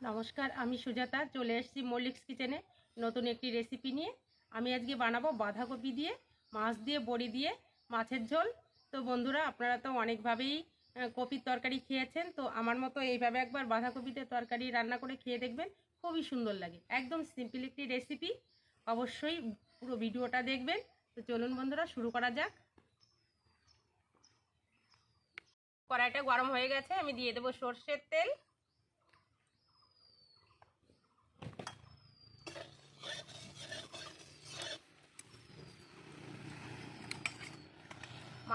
নমস্কার, আমি সুজাতা, চলে এসেছি মল্লিক্স কিচেনে নতুন একটি রেসিপি নিয়ে। আমি আজকে বানাবো বাঁধাকপি দিয়ে, মাছ দিয়ে, বড়ি দিয়ে, মাছের ঝোল। তো বন্ধুরা, আপনারা তো অনেকভাবেই কপির তরকারি খেয়েছেন, তো আমার মতো এইভাবে একবার বাঁধাকপিতে তরকারি রান্না করে খেয়ে দেখবেন, খুবই সুন্দর লাগে। একদম সিম্পল একটি রেসিপি অবশ্যই পুরো ভিডিওটা দেখবেন। তো চলুন বন্ধুরা, শুরু করা যাক। কড়াইটা গরম হয়ে গেছে, আমি দিয়ে দেবো সর্ষের তেল।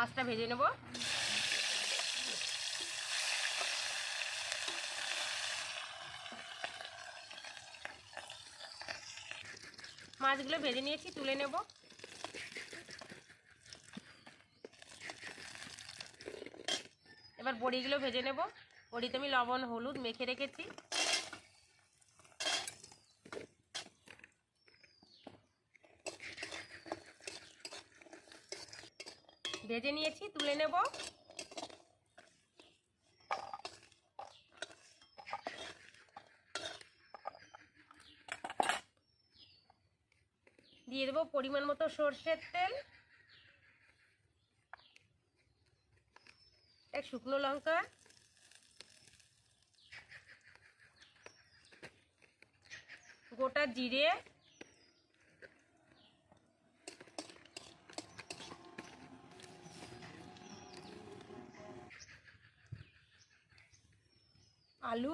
মাছটা ভেজে নেব। মাছগুলো ভেজে নিয়েছি, তুলে নেব। এবার বড়িগুলো ভেজে নেব। বড়িতে আমি লবণ, হলুদ মেখে রেখেছি। ভেজে নিয়েছি, তুলে নেব। দিয়ে দেবো পরিমাণ মতো সর্ষের তেল। এক শুকনো লঙ্কা। গোটা জিরে। আলু।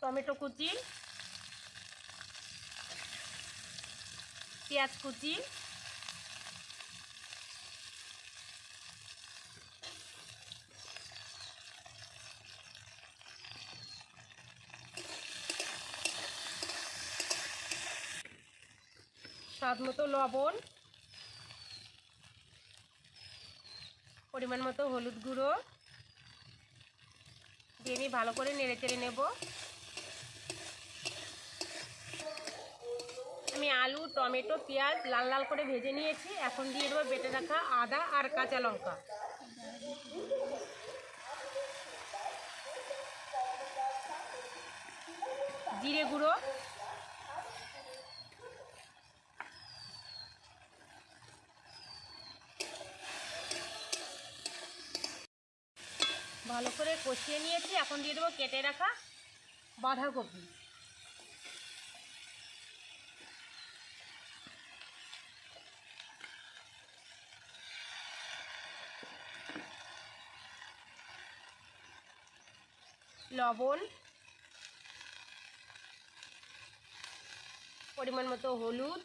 টমেটো কুচি পেঁয়াজ কুচি। স্বাদ মতো লবণ, পরিমাণ মতো হলুদ গুঁড়ো, দিয়ে আমি ভালো করে নেড়ে চেড়ে নেব। আমি আলু, টমেটো, পেঁয়াজ লাল লাল করে ভেজে নিয়েছি। এখন দিয়ে দেবো বেটে রাখা আদা আর কাঁচা লঙ্কা। জিরে গুঁড়ো ভালো করে কষিয়ে নিয়েছি এখন দিয়ে দেবো কেটে রাখা বাঁধাকপি। লবণ পরিমাণ মতো হলুদ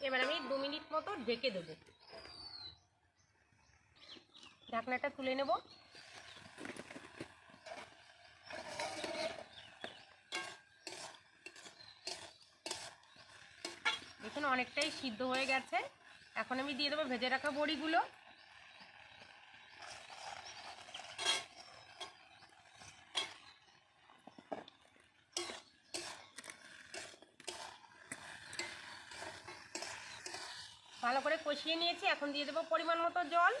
এবার আমি দু মিনিট মতো ঢেকে দেব। ঢাকনাটা তুলে নেব। দেখুন, অনেকটাই সিদ্ধ হয়ে গেছে। এখন আমি দিয়ে দেবো ভেজে রাখা বড়িগুলো। ভালো করে কষিয়ে নিয়েছি, এখন দিয়ে দেবো পরিমাণ মতো জল।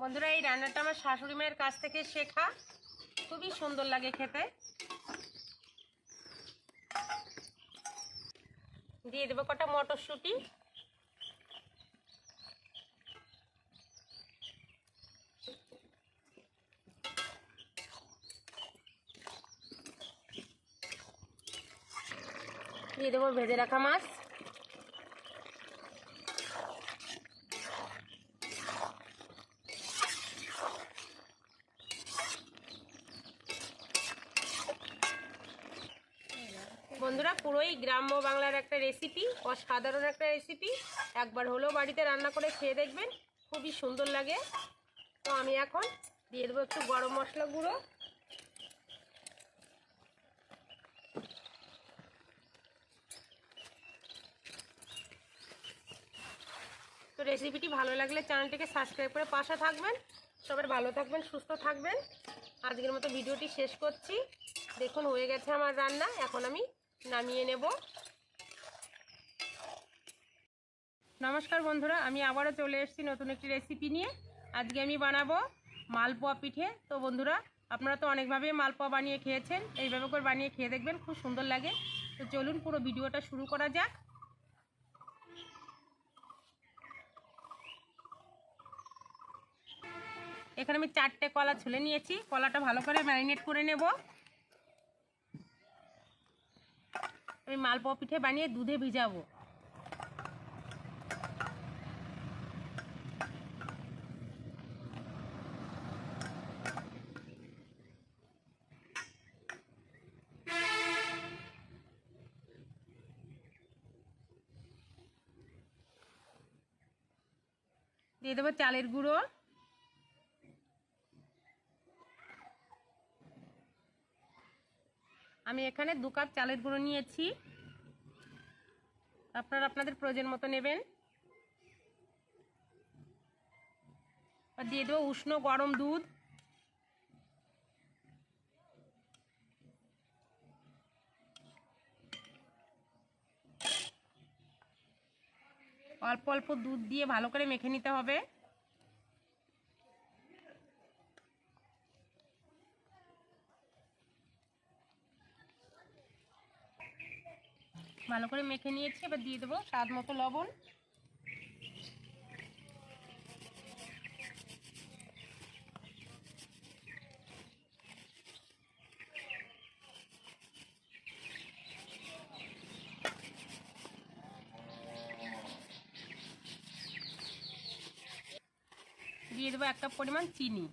বন্ধুরা, এই রান্নাটা আমার শাশুড়ি মায়ের কাছ থেকে শেখা। খুবই সুন্দর লাগে খেতে। দিয়ে দেবো কটা মটরশুঁটি। দিয়ে দেবো ভেজে রাখা মাছ। বন্ধুরা, পুরোই গ্রাম্য বাংলার একটা রেসিপি অসাধারণ একটা রেসিপি একবার হলেও বাড়িতে রান্না করে খেয়ে দেখবেন, খুবই সুন্দর লাগে। তো আমি এখন দিয়ে দেবো একটু গরম মশলা গুঁড়ো। রেসিপিটি ভালো লাগলে চ্যানেলটিকে সাবস্ক্রাইব করে পাশে থাকবেন। সবার ভালো থাকবেন, সুস্থ থাকবেন। আজকের মতো ভিডিওটি শেষ করছি। দেখুন, হয়ে গেছে আমার রান্না। এখন আমি নামিয়ে নেব। নমস্কার বন্ধুরা, আমি আবারও চলে এসেছি নতুন একটি রেসিপি নিয়ে। আজকে আমি বানাবো মালপোয়া পিঠে। তো বন্ধুরা, আপনারা তো অনেকভাবে মালপোয়া বানিয়ে খেয়েছেন। এইভাবে করে বানিয়ে খেয়ে দেখবেন, খুব সুন্দর লাগে। তো চলুন পুরো ভিডিওটা শুরু করা যাক। এখানে আমি চারটে কলা ছুলে নিয়েছি। কলাটা ভালো করে ম্যারিনেট করে নেব। আমি মালপোয়া পিঠে বানিয়ে দুধে ভিজাবো। দিয়ে দেবো চালের গুঁড়ো। আমি এখানে দু কাপ চালের গুঁড়ো নিয়েছি। আপনারা আপনাদের প্রয়োজন মতো নেবেন। দিয়ে দেবো উষ্ণ গরম দুধ। অল্প অল্প দুধ দিয়ে ভালো করে মেখে নিতে হবে। ভালো করে মেখে নিয়েছি, এবার দিয়ে দেবো স্বাদ মতো লবণ। দিয়ে দেবো এক কাপ পরিমাণ চিনি।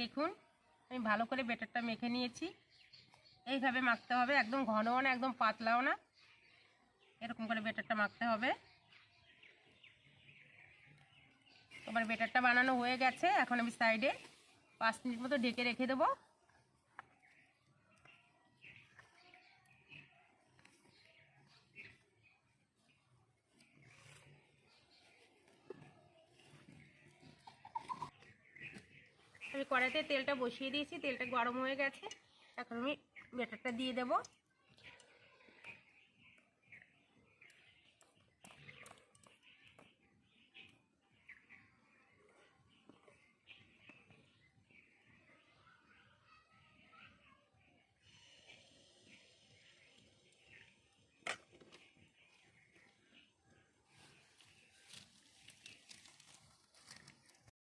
দেখুন, আমি ভালো করে বেটারটা মেখে নিয়েছি। এইভাবে মাখতে হবে, একদম ঘনও না, একদম পাতলাও না। এরকম করে বেটারটা মাখতে হবে। তোমার বেটারটা বানানো হয়ে গেছে, এখন আমি সাইডে পাঁচ মিনিট মতো ঢেকে রেখে দেবো। কড়াইতে তেলটা বসিয়ে দিয়েছি তেলটা গরম হয়ে গেছে। এখন আমি বেটারটা দিয়ে দেবো।